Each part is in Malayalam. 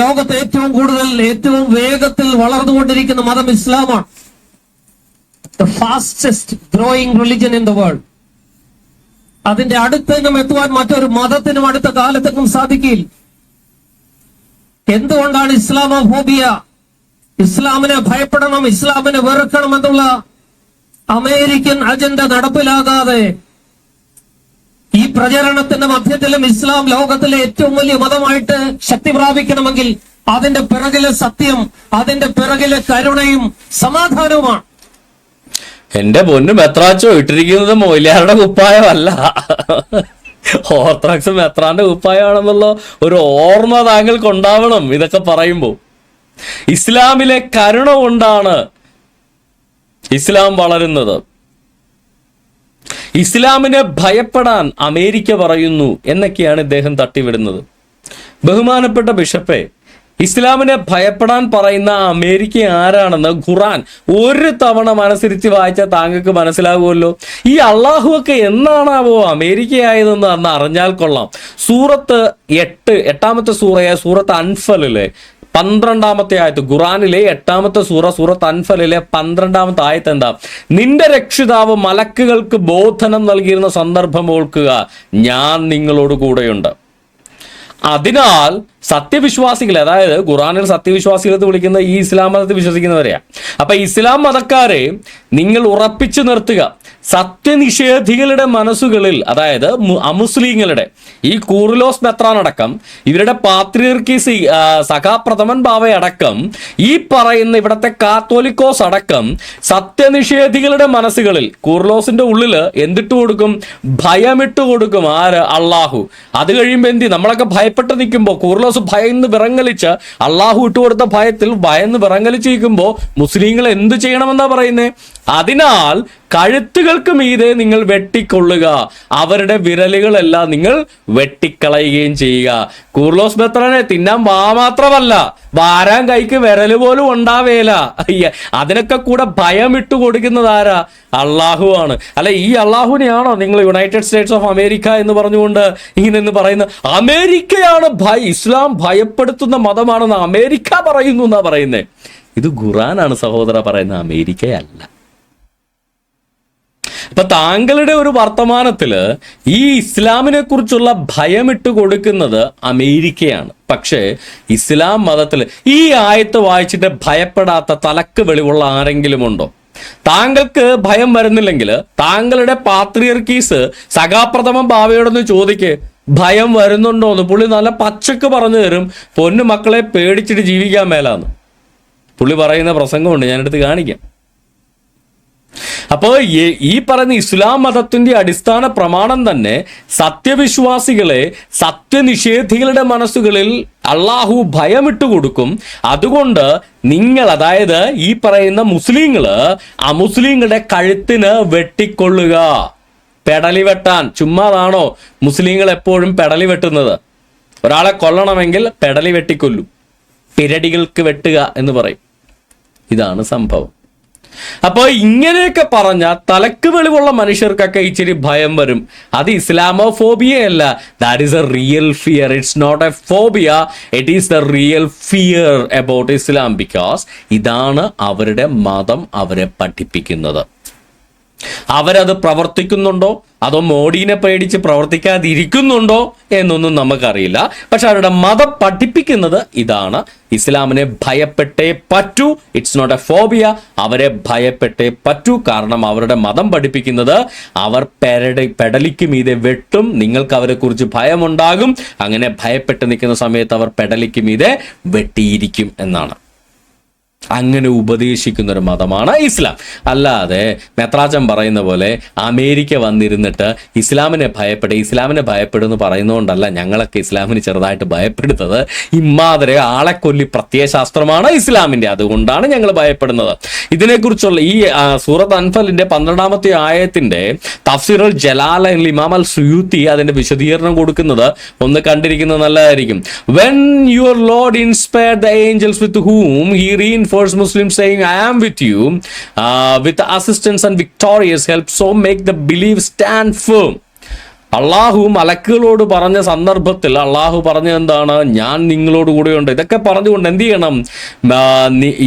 ലോകത്ത് ഏറ്റവും കൂടുതൽ ഏറ്റവും വേഗത്തിൽ വളർന്നുകൊണ്ടിരിക്കുന്ന മതം ഇസ്ലാമാണ്. The fastest growing religion in the world അതിന്റെ അടുത്തതിനും എത്തുവാൻ മറ്റൊരു മതത്തിനും അടുത്ത കാലത്തേക്കും സാധിക്കില്ല. എന്തുകൊണ്ടാണ് ഇസ്ലാമോഫോബിയ? ഇസ്ലാമിനെ ഭയപ്പെടണം ഇസ്ലാമിനെ വെറുക്കണം എന്നുള്ള അമേരിക്കൻ അജണ്ട നടപ്പിലാകാതെ ഈ പ്രചരണത്തിന്റെ മധ്യത്തിലും ഇസ്ലാം ലോകത്തിലെ ഏറ്റവും വലിയ മതമായിട്ട് ശക്തി പ്രാപിക്കണമെങ്കിൽ അതിന്റെ പിറകിലെ സത്യം അതിന്റെ പിറകിലെ കരുണയും സമാധാനവുമാണ്. എന്റെ പൊന്നു മെത്രാച്ചോ ഇട്ടിരിക്കുന്നത് മൊയിലാരുടെ കുപ്പായമല്ല. ഓർത്തഡോക്സ് മെത്രാന്റെ കുപ്പായമാണെന്നുള്ള ഒരു ഓർമ്മ താങ്കൾക്ക് ഉണ്ടാവണം ഇതൊക്കെ പറയുമ്പോൾ. ഇസ്ലാമിലെ കരുണ കൊണ്ടാണ് ഇസ്ലാം വളരുന്നത്. ഇസ്ലാമിനെ ഭയപ്പെടാൻ അമേരിക്ക പറയുന്നു എന്നൊക്കെയാണ് ഇദ്ദേഹം തട്ടിവിടുന്നത്. ബഹുമാനപ്പെട്ട ബിഷപ്പെ ഇസ്ലാമിനെ ഭയപ്പെടാൻ പറയുന്ന അമേരിക്ക ആരാണെന്ന് ഖുറാൻ ഒരു തവണ മനസ്സിരിച്ച് വായിച്ചാൽ താങ്കൾക്ക് മനസ്സിലാകുമല്ലോ. ഈ അള്ളാഹുവൊക്കെ എന്നാണാവോ അമേരിക്കയായതെന്ന് അന്ന് അറിഞ്ഞാൽ കൊള്ളാം. സൂറത്ത് എട്ട് എട്ടാമത്തെ സൂറയായ സൂറത്ത് അൻഫലിലെ പന്ത്രണ്ടാമത്തെ ആയത്ത് ഖുറാനിലെ എട്ടാമത്തെ സൂറ സൂറത്ത് അൻഫലിലെ പന്ത്രണ്ടാമത്തെ ആയത്ത് എന്താ? നിന്റെ രക്ഷിതാവ് മലക്കുകൾക്ക് ബോധനം നൽകിയിരുന്ന സന്ദർഭം ഓർക്കുക. ഞാൻ നിങ്ങളോട് കൂടെയുണ്ട്. അതിനാൽ സത്യവിശ്വാസികളെ അതായത് ഖുറാനിൽ സത്യവിശ്വാസികൾ എന്ന് വിളിക്കുന്ന ഈ ഇസ്ലാം മതത്തിൽ വിശ്വസിക്കുന്നവരെയാ. അപ്പൊ ഇസ്ലാം മതക്കാരെ നിങ്ങൾ ഉറപ്പിച്ചു നിർത്തുക. സത്യനിഷേധികളുടെ മനസ്സുകളിൽ അതായത് അമുസ്ലിങ്ങളുടെ ഈ കൂറുലോസ് മെത്രാനടക്കം ഇവരുടെ പാത്രിയർക്കീസ് സഖാപ്രഥമൻ ബാവയടക്കം ഈ പറയുന്ന ഇവിടത്തെ കാത്തോലിക്കോസ് അടക്കം സത്യനിഷേധികളുടെ മനസ്സുകളിൽ കൂർലോസിന്റെ ഉള്ളിൽ എന്തിട്ട് കൊടുക്കും? ഭയമിട്ട് കൊടുക്കും. ആര്? അള്ളാഹു. അത് കഴിയുമ്പോൾ എന്തി നമ്മളൊക്കെ ഭയപ്പെട്ട് നിൽക്കുമ്പോൾ ഭയന്ന് വിറങ്ങലിച്ച് അള്ളാഹു ഇട്ടുകൊടുത്ത ഭയത്തിൽ ഭയന്ന് വിറങ്ങലിച്ചിരിക്കുമ്പോൾ മുസ്ലിങ്ങൾ എന്ത് ചെയ്യണമെന്നാ പറയുന്നത് അതിനാൽ കഴുത്തുകൾക്ക് മീതെ നിങ്ങൾ വെട്ടിക്കൊള്ളുക. അവരുടെ വിരലുകളെല്ലാം നിങ്ങൾ വെട്ടിക്കളയുകയും ചെയ്യുക. കൂർലോസ് ബെത്രനെ തിന്നാൻ വാ മാത്രമല്ല. വാരാൻ കൈക്ക് വിരൽ പോലും ഉണ്ടാവേല. അയ്യ അതിനൊക്കെ കൂടെ ഭയം ഇട്ട് കൊടുക്കുന്നത് ആരാ? അള്ളാഹു ആണ് അല്ലെ ഈ അള്ളാഹുവിനെയാണോ നിങ്ങൾ യുണൈറ്റഡ് സ്റ്റേറ്റ്സ് ഓഫ് അമേരിക്ക എന്ന് പറഞ്ഞുകൊണ്ട് ഇങ്ങനെ പറയുന്നത്? അമേരിക്കയാണ് ഭയ ഇസ്ലാം ഭയപ്പെടുത്തുന്ന മതമാണെന്ന് അമേരിക്ക പറയുന്നു എന്നാ പറയുന്നത് ഇത് ഖുറാനാണ് സഹോദര പറയുന്നത് അമേരിക്കയല്ല. അപ്പൊ താങ്കളുടെ ഒരു വർത്തമാനത്തിൽ ഈ ഇസ്ലാമിനെ കുറിച്ചുള്ള ഭയമിട്ട് കൊടുക്കുന്നത് അമേരിക്കയാണ്. പക്ഷേ ഇസ്ലാം മതത്തിൽ ഈ ആയത്ത് വായിച്ചിട്ട് ഭയപ്പെടാത്ത തലക്ക് വെളിവുള്ള ആരെങ്കിലും ഉണ്ടോ? താങ്കൾക്ക് ഭയം വരുന്നില്ലെങ്കിൽ താങ്കളുടെ പാത്രിയർക്കീസ് സഖാപ്രഥമം ഭാവയോടൊന്ന് ചോദിക്ക്. ഭയം വരുന്നുണ്ടോ എന്ന്. പുള്ളി നല്ല പച്ചക്ക് പറഞ്ഞു തരും. പൊന്നു മക്കളെ പേടിച്ചിട്ട് ജീവിക്കാൻ മേലാന്ന്. പുള്ളി പറയുന്ന പ്രസംഗമുണ്ട്. ഞാനെടുത്ത് കാണിക്കാം. അപ്പോൾ ഈ- പറയുന്ന ഇസ്ലാം മതത്തിന്റെ അടിസ്ഥാന പ്രമാണം തന്നെ സത്യവിശ്വാസികളെ സത്യനിഷേധികളുടെ മനസ്സുകളിൽ അള്ളാഹു ഭയമിട്ട് കൊടുക്കും. അതുകൊണ്ട് നിങ്ങൾ അതായത് ഈ പറയുന്ന മുസ്ലിങ്ങൾ അമുസ്ലിങ്ങളുടെ കഴുത്തിന് വെട്ടിക്കൊള്ളുക. പെടലി വെട്ടാൻ. ചുമ്മാതാണോ മുസ്ലിങ്ങൾ എപ്പോഴും പെടലി വെട്ടുന്നത്? ഒരാളെ കൊല്ലണമെങ്കിൽ പെടലി വെട്ടിക്കൊല്ലും. പിരടികൾക്ക് വെട്ടുക എന്ന് പറയും. ഇതാണ് സംഭവം. അപ്പോൾ ഇങ്ങനെയൊക്കെ പറഞ്ഞ തലക്ക് വെളിവുള്ള മനുഷ്യർക്കൊക്കെ ഇച്ചിരി ഭയം വരും. അത് ഇസ്ലാമോ ഫോബിയ അല്ല that is a real fear it's not a phobia it is the real fear about Islam because ഇതാണ് അവരുടെ മതം അവരെ പഠിപ്പിക്കുന്നത്. അവരത് പ്രവർത്തിക്കുന്നുണ്ടോ? അതോ മോഡിനെ പേടിച്ച് പ്രവർത്തിക്കാതിരിക്കുന്നുണ്ടോ എന്നൊന്നും നമുക്കറിയില്ല. പക്ഷെ അവരുടെ മതം പഠിപ്പിക്കുന്നത് ഇതാണ്. ഇസ്ലാമിനെ ഭയപ്പെട്ടേ പറ്റൂ. ഇറ്റ്സ് നോട്ട് എ ഫോബിയ അവരെ ഭയപ്പെട്ടേ പറ്റൂ. കാരണം അവരുടെ മതം പഠിപ്പിക്കുന്നത് അവർ പെരടി പെടലിക്ക് മീതെ വെട്ടും. നിങ്ങൾക്ക് അവരെ കുറിച്ച് ഭയമുണ്ടാകും. അങ്ങനെ ഭയപ്പെട്ട് നിൽക്കുന്ന സമയത്ത് അവർ പെടലിക്ക് മീതെ വെട്ടിയിരിക്കും എന്നാണ്. അങ്ങനെ ഉപദേശിക്കുന്ന ഒരു മതമാണ് ഇസ്ലാം. അല്ലാതെ നെത്രാജൻ പറയുന്ന പോലെ അമേരിക്ക വന്നിരുന്നിട്ട് ഇസ്ലാമിനെ ഭയപ്പെടുക ഇസ്ലാമിനെ ഭയപ്പെടുമെന്ന് പറയുന്നതുകൊണ്ടല്ല ഞങ്ങളൊക്കെ ഇസ്ലാമിന് ചെറുതായിട്ട് ഭയപ്പെടുന്നത്. ആളെ കൊല്ലി പ്രത്യയശാസ്ത്രമാണ് ഇസ്ലാമിന്റെ അതുകൊണ്ടാണ് ഞങ്ങൾ ഭയപ്പെടുന്നത്. ഇതിനെക്കുറിച്ചുള്ള ഈ സൂറത്ത് അൻഫലിന്റെ പന്ത്രണ്ടാമത്തെ ആയത്തിന്റെ തഫ്സീറുൽ അൽ ഇമാം അൽ സുയൂത്തി അതിന്റെ വിശദീകരണം കൊടുക്കുന്നത് ഒന്ന് കണ്ടിരിക്കുന്നത് നല്ലതായിരിക്കും. When your Lord inspire the angels with whom he reinforce Muslims saying, I am with you, uh, with assistance and victorious help, so make the belief stand firm. അള്ളാഹു മലക്കുകളോട് പറഞ്ഞ സന്ദർഭത്തിൽ അള്ളാഹു പറഞ്ഞ എന്താണ്? ഞാൻ നിങ്ങളോട് കൂടെയുണ്ട് ഇതൊക്കെ പറഞ്ഞുകൊണ്ട് എന്ത് ചെയ്യണം?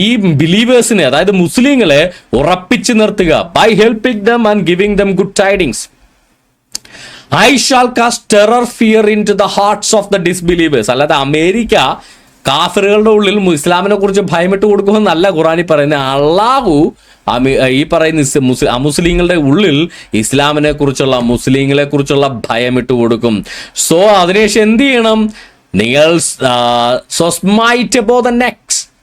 ഈ ബിലീവേഴ്സിനെ അതായത് മുസ്ലിങ്ങളെ ഉറപ്പിച്ചു നിർത്തുക. By helping them and giving them good tidings I shall cast terror fear into the hearts of the disbelievers അല്ലാതെ അമേരിക്ക കാഫറുകളുടെ ഉള്ളിൽ ഇസ്ലാമിനെ കുറിച്ച് ഭയമിട്ട് കൊടുക്കുമെന്നല്ല ഖുറാനി പറയുന്നത് അള്ളാഹു ഈ പറയുന്ന മുസ്ലിങ്ങളുടെ ഉള്ളിൽ ഇസ്ലാമിനെ കുറിച്ചുള്ള മുസ്ലിങ്ങളെ കുറിച്ചുള്ള ഭയമിട്ട് കൊടുക്കും. സോ അതിനുശേഷം എന്ത് ചെയ്യണം? നിങ്ങൾ so above the necks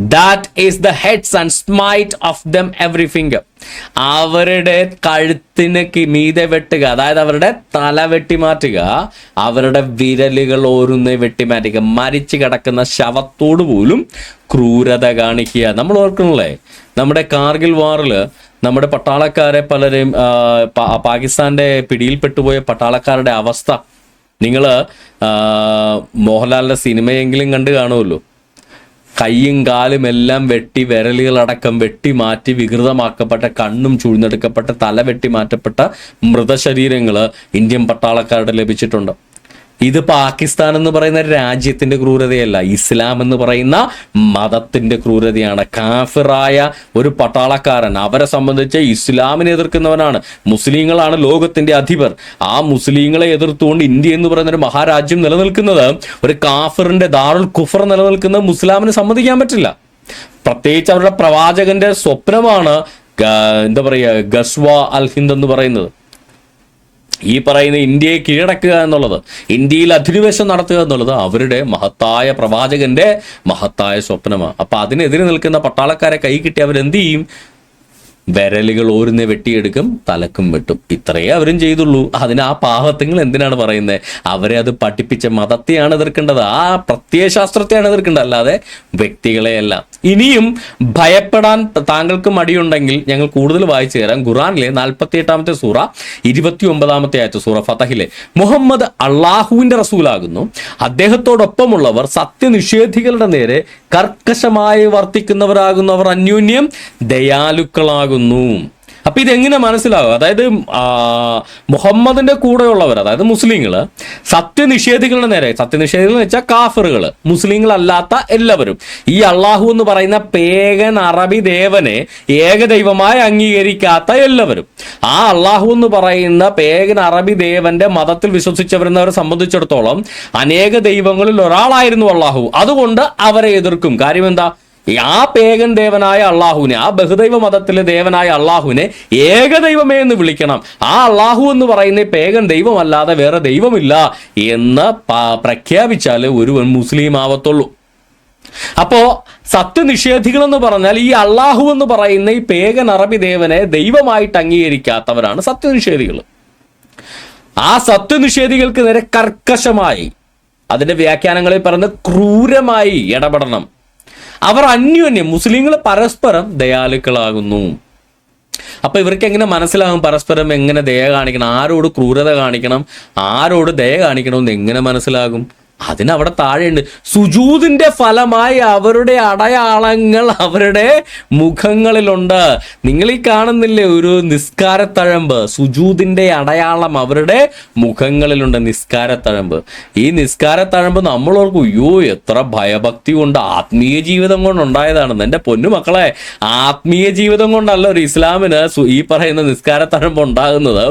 that is the heads and smite off them every finger അവരുടെ കഴുത്തിന് മീതെ വെട്ടുക. അതായത് അവരുടെ തല വെട്ടി മാറ്റുക. അവരുടെ വിരലുകൾ ഓരോന്ന് വെട്ടി മാറ്റുക. മരിച്ചു കിടക്കുന്ന ശവത്തോട് പോലും ക്രൂരത കാണിക്കുക. നമ്മൾ ഓർക്കണല്ലേ? നമ്മുടെ കാർഗിൽ വാറിൽ നമ്മുടെ പട്ടാളക്കാരെ പലരെയും പാകിസ്ഥാന്റെ പിടിയിൽപ്പെട്ടുപോയ പട്ടാളക്കാരുടെ അവസ്ഥ. നിങ്ങൾ മോഹൻലാലിന്റെ സിനിമയെങ്കിലും കണ്ടു കാണുമല്ലോ. കൈയും കാലും എല്ലാം വെട്ടി വിരലുകളടക്കം വെട്ടി മാറ്റി വികൃതമാക്കപ്പെട്ട കണ്ണും ചൂഴ്ന്നെടുക്കപ്പെട്ട തല വെട്ടി മാറ്റപ്പെട്ട മൃതശരീരങ്ങൾ ഇന്ത്യൻ പട്ടാളക്കാരുടെ ലഭിച്ചിട്ടുണ്ട്. ഇത് പാകിസ്ഥാൻ എന്ന് പറയുന്ന രാജ്യത്തിന്റെ ക്രൂരതയല്ല ഇസ്ലാം എന്ന് പറയുന്ന മതത്തിന്റെ ക്രൂരതയാണ്. കാഫിറായ ഒരു പട്ടാളക്കാരൻ അവരെ സംബന്ധിച്ച് ഇസ്ലാമിനെ എതിർക്കുന്നവനാണ്. മുസ്ലിങ്ങളാണ് ലോകത്തിന്റെ അധിപർ. ആ മുസ്ലിങ്ങളെ എതിർത്തുകൊണ്ട് ഇന്ത്യ എന്ന് പറയുന്ന ഒരു മഹാരാജ്യം നിലനിൽക്കുന്നത് ഒരു കാഫിറിന്റെ ദാറുൽ കുഫർ നിലനിൽക്കുന്ന മുസ്ലാമിന് സമ്മതിക്കാൻ പറ്റില്ല. പ്രത്യേകിച്ച് അവരുടെ പ്രവാചകന്റെ സ്വപ്നമാണ് എന്താ പറയുക ഗസ്വ അൽ ഹിന്ദ് എന്ന് പറയുന്നത്. ഈ പറയുന്ന ഇന്ത്യയെ കീഴടക്കുക എന്നുള്ളത് ഇന്ത്യയിൽ അധിനിവേശം നടത്തുക എന്നുള്ളത് അവരുടെ മഹത്തായ പ്രവാചകന്റെ മഹത്തായ സ്വപ്നമാണ് അപ്പൊ അതിനെതിരെ നിൽക്കുന്ന പട്ടാളക്കാരെ കൈ കിട്ടി അവരെന്ത് ചെയ്യും? വിരലുകൾ ഓരുന്നേ വെട്ടിയെടുക്കും തലക്കും വെട്ടും. ഇത്രയേ അവരും ചെയ്തുള്ളൂ. അതിന് ആ പാവത്തങ്ങൾ എന്തിനാണ് പറയുന്നത് അവരെ അത് പഠിപ്പിച്ച മതത്തെയാണ് എതിർക്കേണ്ടത്. ആ പ്രത്യയശാസ്ത്രത്തെയാണ് എതിർക്കേണ്ടത്. അല്ലാതെ വ്യക്തികളെയല്ല. ഇനിയും ഭയപ്പെടാൻ താങ്കൾക്ക് മടിയുണ്ടെങ്കിൽ ഞങ്ങൾ കൂടുതൽ വായിച്ചു തരാം. ഖുറാനിലെ നാൽപ്പത്തി എട്ടാമത്തെ സൂറ ഇരുപത്തി ഒമ്പതാമത്തെ ആയത്ത് സൂറ ഫതഹിലെ. മുഹമ്മദ് അള്ളാഹുവിന്റെ റസൂലാകുന്നു. അദ്ദേഹത്തോടൊപ്പമുള്ളവർ സത്യനിഷേധികളുടെ നേരെ കർക്കശമായി വർത്തിക്കുന്നവരാകുന്നവർ അന്യോന്യം ദയാലുക്കളാകുന്നു. അപ്പൊ ഇതെങ്ങനെ മനസ്സിലാകും അതായത് മുഹമ്മദിന്റെ കൂടെയുള്ളവർ അതായത് മുസ്ലിങ്ങൾ സത്യനിഷേധികളുടെ നേരെ സത്യനിഷേധികൾ എന്ന് വെച്ചാൽ കാഫറുകൾ മുസ്ലിങ്ങളല്ലാത്ത എല്ലാവരും. ഈ അള്ളാഹു എന്ന് പറയുന്ന പേഗൻ അറബി ദേവനെ ഏകദൈവമായി അംഗീകരിക്കാത്ത എല്ലാവരും. ആ അള്ളാഹു എന്ന് പറയുന്ന പേഗൻ അറബി ദേവന്റെ മതത്തിൽ വിശ്വസിച്ചവരെന്നവരെ സംബന്ധിച്ചിടത്തോളം അനേക ദൈവങ്ങളിൽ ഒരാളായിരുന്നു അള്ളാഹു. അതുകൊണ്ട് അവരെ എതിർക്കും. കാര്യം എന്താ? ആ പേഗൻ ദേവനായ അള്ളാഹുവിനെ ആ ബഹുദൈവ മതത്തിലെ ദേവനായ അള്ളാഹുവിനെ ഏകദൈവമേ എന്ന് വിളിക്കണം. ആ അള്ളാഹു എന്ന് പറയുന്ന പേഗൻ ദൈവമല്ലാതെ വേറെ ദൈവമില്ല എന്ന് പ്രഖ്യാപിച്ചാൽ ഒരുവൻ മുസ്ലിം ആവത്തുള്ളൂ. അപ്പോ സത്യനിഷേധികൾ എന്ന് പറഞ്ഞാൽ ഈ അള്ളാഹു എന്ന് പറയുന്ന ഈ പേഗൻ അറബി ദേവനെ ദൈവമായിട്ട് അംഗീകരിക്കാത്തവരാണ് സത്യനിഷേധികൾ. ആ സത്യനിഷേധികൾക്ക് നേരെ കർക്കശമായി അതിന്റെ വ്യാഖ്യാനങ്ങളിൽ പറഞ്ഞ് ക്രൂരമായി ഇടപെടണം. അവർ അന്യോന്യം മുസ്ലിങ്ങൾ പരസ്പരം ദയാലുക്കളാകുന്നു. അപ്പൊ ഇവർക്ക് എങ്ങനെ മനസ്സിലാകും പരസ്പരം എങ്ങനെ ദയ കാണിക്കണം? ആരോട് ക്രൂരത കാണിക്കണം? ആരോട് ദയ കാണിക്കണം എന്ന് എങ്ങനെ മനസ്സിലാകും? അതിനവിടെ താഴെയുണ്ട്. സുജൂതിന്റെ ഫലമായി അവരുടെ അടയാളങ്ങൾ അവരുടെ മുഖങ്ങളിലുണ്ട്. നിങ്ങൾ ഈ കാണുന്നില്ലേ ഒരു നിസ്കാരത്തഴമ്പ്? സുജൂതിന്റെ അടയാളം അവരുടെ മുഖങ്ങളിലുണ്ട് നിസ്കാരത്തഴമ്പ്. ഈ നിസ്കാരത്തഴമ്പ് നമ്മൾ ഓർക്കും അയ്യോ എത്ര ഭയഭക്തി കൊണ്ട് ആത്മീയ ജീവിതം കൊണ്ടുണ്ടായതാണെന്ന് എന്റെ പൊന്നു മക്കളെ ആത്മീയ ജീവിതം കൊണ്ടല്ല ഒരു ഇസ്ലാമിന് ഈ പറയുന്ന നിസ്കാരത്തഴമ്പ് ഉണ്ടാകുന്നത്.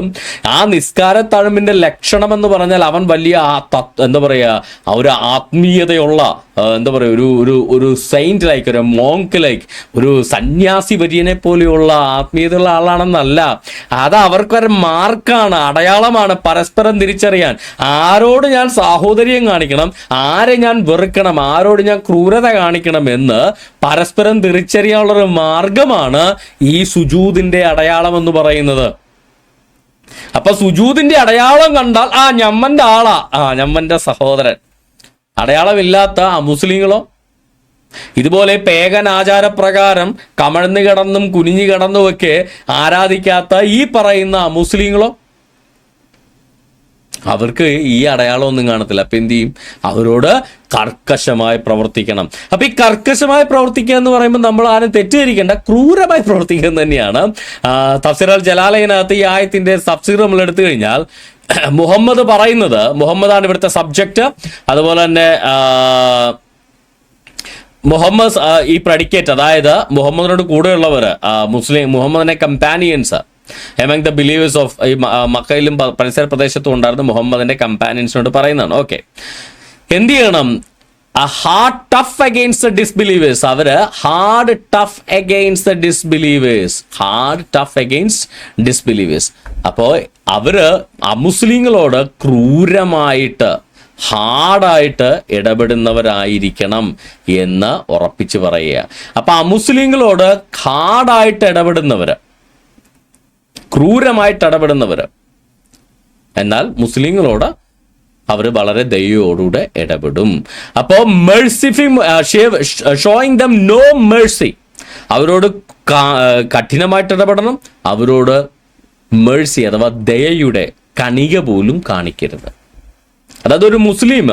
ആ നിസ്കാരത്തഴമ്പിന്റെ ലക്ഷണം എന്ന് പറഞ്ഞാൽ അവൻ വലിയ എന്താ പറയാ ആ ഒരു ആത്മീയതയുള്ള എന്താ പറയുക ഒരു ഒരു ഒരു സെയിന്റ് ലൈക്ക് ഒരു മോങ്ക് ലൈക്ക് ഒരു സന്യാസി വര്യനെ പോലെയുള്ള ആത്മീയതയുള്ള ആളാണെന്നല്ല. അത് അവർക്കൊരു മാർക്കാണ് അടയാളമാണ് പരസ്പരം തിരിച്ചറിയാൻ. ആരോട് ഞാൻ സാഹോദര്യം കാണിക്കണം ആരെ ഞാൻ വെറുക്കണം ആരോട് ഞാൻ ക്രൂരത കാണിക്കണം എന്ന് പരസ്പരം തിരിച്ചറിയാനുള്ളൊരു മാർഗമാണ് ഈ സുജൂതിന്റെ അടയാളം എന്ന് പറയുന്നത്. അപ്പൊ സുജൂതിന്റെ അടയാളം കണ്ടാൽ ആ ഞമ്മന്റെ ആളാ ആ ഞമ്മന്റെ സഹോദരൻ. അടയാളമില്ലാത്ത ആ മുസ്ലിങ്ങളോ? ഇതുപോലെ പേഗൻ ആചാരപ്രകാരം കമഴ്ന്നു കിടന്നും കുനിഞ്ഞു കിടന്നുമൊക്കെ ആരാധിക്കാത്ത ഈ പറയുന്ന മുസ്ലിങ്ങളോ? അവർക്ക് ഈ അടയാളമൊന്നും കാണത്തില്ല. അപ്പൊ എന്ത് ചെയ്യും? അവരോട് കർക്കശമായി പ്രവർത്തിക്കണം. അപ്പൊ ഈ കർക്കശമായി പ്രവർത്തിക്കുക എന്ന് പറയുമ്പോൾ നമ്മൾ ആരും തെറ്റിദ്ധരിക്കേണ്ട. ക്രൂരമായി പ്രവർത്തിക്കുക തന്നെയാണ്. അൽ ജലാലയനകത്ത് ഈ ആയത്തിന്റെ തഫ്സീർ നമ്മൾ എടുത്തു കഴിഞ്ഞാൽ മുഹമ്മദ് പറയുന്നത് മുഹമ്മദാണ് ഇവിടുത്തെ സബ്ജക്റ്റ് അതുപോലെ തന്നെ മുഹമ്മദ് ഈ പ്രഡിക്കേറ്റ് അതായത് മുഹമ്മദിനോട് കൂടെയുള്ളവർ മുസ്ലിം മുഹമ്മദിനെ companions among the believers of ഈ മക്കയിലും പരിസര പ്രദേശത്തും ഉണ്ടായിരുന്ന മുഹമ്മദിന്റെ കമ്പാനിയൻസിനോട് പറയുന്നതാണ്. ഓക്കെ എന്ത് ചെയ്യണം? ഹാർഡ് ടഫ് അഗെയിൻസ്റ്റ് ഡിസ്ബിലീവേഴ്സ് അവർ hard tough against disbelievers hard tough against disbelievers അപ്പോൾ അവർ അമുസ്ലിങ്ങളോട് ക്രൂരമായിട്ട് ഹാർഡായിട്ട് ഇടപെടുന്നവരായിരിക്കണം എന്ന് ഉറപ്പിച്ചു പറയുക. അപ്പൊ അമുസ്ലിങ്ങളോട് ഹാർഡായിട്ട് ഇടപെടുന്നവര് ക്രൂരമായിട്ട് ഇടപെടുന്നവർ എന്നാൽ മുസ്ലിങ്ങളോട് അവർ വളരെ ദയോടുകൂടെ ഇടപെടും. അപ്പോൾ merciful showing them no mercy അവരോട് കഠിനമായിട്ട് ഇടപെടണം. അവരോട് മേഴ്സി അഥവാ ദയയുടെ കണിക പോലും കാണിക്കരുത്. അതായത് ഒരു മുസ്ലിം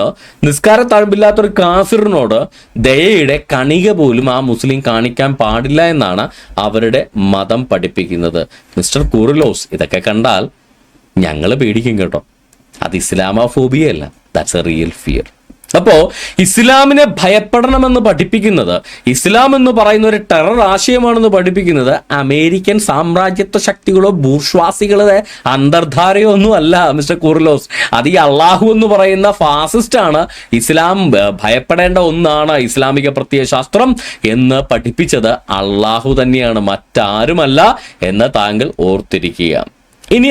നിസ്കാര തഴമ്പില്ലാത്ത ഒരു കാഫിറിനോട് ദയയുടെ കണിക പോലും ആ മുസ്ലിം കാണിക്കാൻ പാടില്ല എന്നാണ് അവരുടെ മതം പഠിപ്പിക്കുന്നത്. മിസ്റ്റർ കുറിലോസ് ഇതൊക്കെ കണ്ടാൽ ഞങ്ങൾ പേടിക്കും കേട്ടോ. അത് ഇസ്ലാമോഫോബിയ അല്ല ദാറ്റ്സ് എ റിയൽ ഫിയർ അപ്പോ ഇസ്ലാമിനെ ഭയപ്പെടണമെന്ന് പഠിപ്പിക്കുന്നത് ഇസ്ലാം എന്ന് പറയുന്ന ഒരു ടെറർ ആശയമാണെന്ന് പഠിപ്പിക്കുന്നത് അമേരിക്കൻ സാമ്രാജ്യത്വ ശക്തികളോ ഭൂഷ്വാസികളെ അന്തർധാരയോ ഒന്നും അല്ല മിസ്റ്റർ കുർലോസ്. അത് ഈ അള്ളാഹു എന്ന് പറയുന്ന ഫാസിസ്റ്റ് ആണ് ഇസ്ലാം ഭയപ്പെടേണ്ട ഒന്നാണ് ഇസ്ലാമിക പ്രത്യയശാസ്ത്രം എന്ന് പഠിപ്പിച്ചത് അള്ളാഹു തന്നെയാണ് മറ്റാരുമല്ല എന്ന് താങ്കൾ ഓർത്തിരിക്കുക. ഇനി